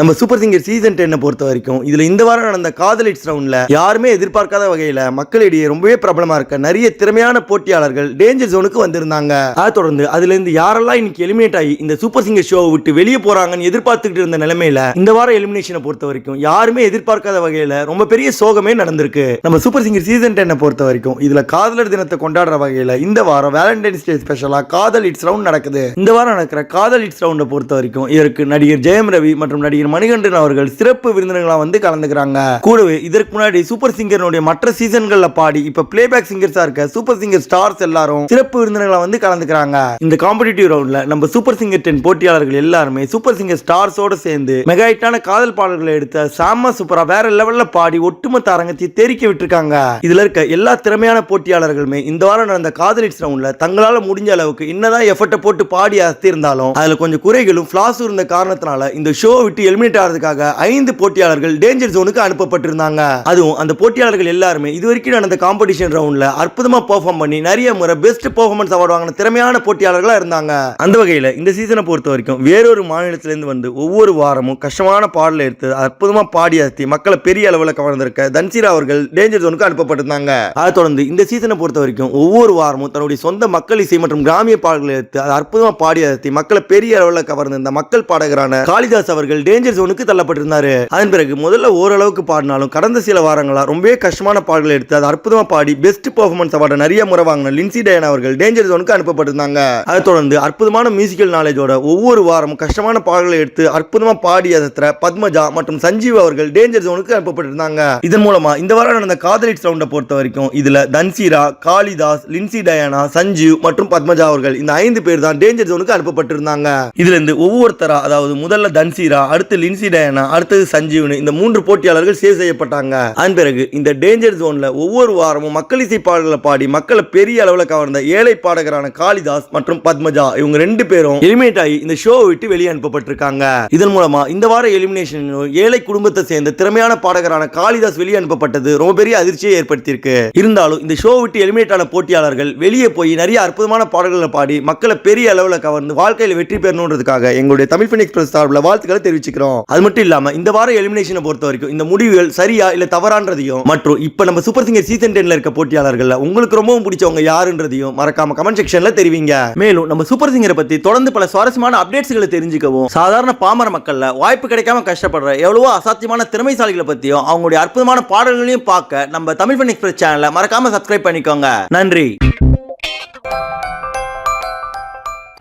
நம்ம super singer season டென்னை பொறுத்த வரைக்கும் இதில் இந்த வாரம் நடந்த காதலிட்ஸ் ரவுண்டில் யாருமே எதிர்பார்க்காத வகையில் மக்களிடையே ரொம்பவே பிரபலமாக இருக்க நிறைய திறமையான போட்டியாளர்கள் டேஞ்சர் ஜோனுக்கு வந்திருந்தாங்க. அதை தொடர்ந்து அதுலேருந்து யாரெல்லாம் இன்னைக்கு எலிமினேட் ஆகி இந்த சூப்பர் சிங்கர் ஷோவை விட்டு வெளியே போகிறாங்கன்னு எதிர்பார்த்துக்கிட்டு இருந்த நிலைமையில இந்த வாரம் எலிமினேஷனை பொறுத்த வரைக்கும் யாருமே எதிர்பார்க்காத வகையில் ரொம்ப பெரிய சோகமே நடந்திருக்கு. நம்ம சூப்பர் சிங்கர் சீசன் டென்னை பொறுத்த வரைக்கும் இதில் காதலர் தினத்தை கொண்டாடுற வகையில் இந்த வாரம் வேலண்டைன்ஸ் டே ஸ்பெஷலாக காதல் இட்ஸ் ரவுண்ட் நடக்குது. இந்த வாரம் நடக்கிற காதல் இட்ஸ் ரவுண்டை பொறுத்த வரைக்கும் இதற்கு நடிகர் ஜெயம் ரவி மற்றும் நடிகர் மணிகண்டன் அவர்கள் சிறப்பு விருந்தினர்களாக வந்து கலந்துக்கிறாங்க. கூடவே இதற்கு முன்னாடி சூப்பர் சிங்கர்னுடைய மற்ற சீசன்கள்ல பாடி இப்ப பிளேபேக் சிங்கர்ஸா இருக்க சூப்பர் சிங்கர் ஸ்டார்ஸ் எல்லாரும் சிறப்பு விருந்தினர்களாக வந்து கலந்துக்கிறாங்க. இந்த காம்படிட்டிவ் ரவுண்ட்ல நம்ம சூப்பர் சிங்கர் டென் போட்டியாளர்கள் எல்லாருமே சூப்பர் சிங்கர் ஸ்டார்ஸோட சேர்ந்து மெகாயிட்டான காதல் பாடல்களை எடுத்த சாம சூப்பரா வேற லெவல்ல பாடி ஒட்டுமொத்த அரங்கத்தை தெரிக்க விட்டுருக்காங்க. இதுல இருக்க எல்லா திறமையான போட்டியாளர்களுமே இந்த வாரம் நடந்த காதலிட்ஸ் ரவுண்ட்ல தங்களால முடிஞ்ச அளவுக்கு என்னதான் எஃபர்ட்டை போட்டு பாடி அசத்தி இருந்தாலும் அதுல கொஞ்சம் குறைகளும் ஃபிளாஸும் இருந்த காரணத்தினால இந்த ஷோ விட்டு எலிமினேட் ஆகிறதுக்காக ஐந்து போட்டியாளர்கள் டேஞ்சர் ஜோனுக்கு அனுப்பப்பட்டிருந்தாங்க. அதுவும் அந்த போட்டியாளர்கள் எல்லாருமே இது வரைக்கும் நடந்த காம்படிஷன் ரவுண்ட்ல அற்புதமா பெர்ஃபார்ம் பண்ணி நிறைய முறை பெஸ்ட் பெர்ஃபார்மன்ஸ் அவார்டு வாங்கின திறமையான போட்டியாளர்களா இருந்தாங்க. அந்த வகையில இந்த சீசனை பொறுத்த வரைக்கும் வேறொரு மாநிலத்திலிருந்து வந்து ஒவ்வொரு வாரமும் கஷ்டமான பாடலை எடுத்து அற்புதமா பாடி அசத்தி மக்களை பெரிய அளவில் கவர்ந்திருக்க தன்சீரா அவர்கள் டேஞ்சர் ஜோனுக்கு அனுப்பப்பட்டிருந்தாங்க. அதை தொடர்ந்து இந்த சீசனை பொறுத்த வரைக்கும் ஒவ்வொரு வாரமும் தன்னுடைய சொந்த மக்கள் இசை மற்றும் கிராமிய பாடல்களை எடுத்து அற்புதமா பாடி அசத்தி மக்களை பெரிய அளவில் கவர்ந்திருந்த மக்கள் பாடகரான காளிதாஸ் அவர்கள் டேஞ்சர் டேஞ்சர் ஜோனுக்கு தள்ளப்பட்டிருந்தாரு. அதன் பிறகு முதல்ல ஓரளவுக்கு பாடினாலும் கடந்த சில வாரங்களா ரொம்பவே கஷ்டமான பாடல்களை எடுத்து அது அற்புதமா பாடி பெஸ்ட் பெர்ஃபார்மன்ஸ் அவார்டை நிறைய முறை வாங்கின லின்சி டயன் அவர்கள் டேஞ்சர் ஜோனுக்கு அனுப்பப்பட்டிருந்தாங்க. அதை தொடர்ந்து அற்புதமான மியூசிக்கல் நாலேஜோட ஒவ்வொரு வாரமும் கஷ்டமான பாடல்களை எடுத்து அற்புதமா பாடி அசத்துற பத்மஜா மற்றும் சஞ்சீவ் அவர்கள் டேஞ்சர் ஜோனுக்கு அனுப்பப்பட்டிருந்தாங்க. இதன் மூலமா இந்த வாரம் நடந்த காதலிட்ஸ் சவுண்டை பொறுத்த வரைக்கும் இதுல தன்சீரா காளிதாஸ் லின்சி டயானா சஞ்சீவ் மற்றும் பத்மஜா அவர்கள் இந்த ஐந்து பேர் தான் டேஞ்சர் ஜோனுக்கு அனுப்பப்பட்டிருந்தாங்க. இதுல இருந்து ஒவ்வொருத்தரா அதாவது முதல்ல தன்சீரா அடுத்து லின்சி டயனா அடுத்தது சஞ்சீவன் இந்த மூன்று போட்டியாளர்கள் சேவ் செய்யப்பட்டாங்க. அதன் பிறகு இந்த டேஞ்சர் ஜோன்ல ஒவ்வொரு வாரமும் மக்கள் இசை பாடல்களை பாடி மக்களை பெரிய அளவுல கவர்ந்த ஏழை பாடகரான காளிதாஸ் மற்றும் பத்மஜா இவங்க ரெண்டு பேரும் எலிமினேட் ஆகி இந்த ஷோ விட்டு வெளியே அனுப்பப்பட்டிருக்காங்க. இதன் மூலமா இந்த வார எலிமினேஷன் ஏழை குடும்பத்தை சேர்ந்த திறமையான பாடகரான காளிதாஸ் வெளியே அனுப்பப்பட்டது ரொம்ப பெரிய அதிர்ச்சியை ஏற்படுத்தியிருக்கு. இருந்தாலும் இந்த ஷோ விட்டு எலிமினேட் ஆன போட்டியாளர்கள் வெளியே போய் நிறைய அற்புதமான பாடல்களை பாடி மக்களை பெரிய அளவில் கவர்ந்து வாழ்க்கையில் வெற்றி பெறணுன்றதுக்காக எங்களுடைய தமிழ் பின் எக்ஸ்பிரஸ் சார்பில் வாழ்த்துக்களை இருக்கிறோம் அது மட்டும் இல்லாம இந்த வார எலிமினேஷனை பொறுத்த வரைக்கும் இந்த முடிவுகள் சரியா இல்ல தவறான்றதையும் மற்றும் இப்ப நம்ம சூப்பர் சிங்கர் சீசன் டென்ல இருக்க போட்டியாளர்கள் உங்களுக்கு ரொம்பவும் பிடிச்சவங்க யாருன்றதையும் மறக்காம கமெண்ட் செக்ஷன்ல தெரிவிங்க. மேலும் நம்ம சூப்பர் சிங்கரை பத்தி தொடர்ந்து பல சுவாரஸ்யமான அப்டேட்ஸ்களை தெரிஞ்சுக்கவும் சாதாரண பாமர மக்கள்ல வாய்ப்பு கிடைக்காம கஷ்டப்படுற எவ்வளவோ அசாத்தியமான திறமைசாலிகளை பத்தியும் அவங்களுடைய அற்புதமான பாடல்களையும் பார்க்க நம்ம தமிழ் பண்ணி எக்ஸ்பிரஸ் சேனலை மறக்காம சப்ஸ்கிரைப் பண்ணிக்கோங்க. நன்றி.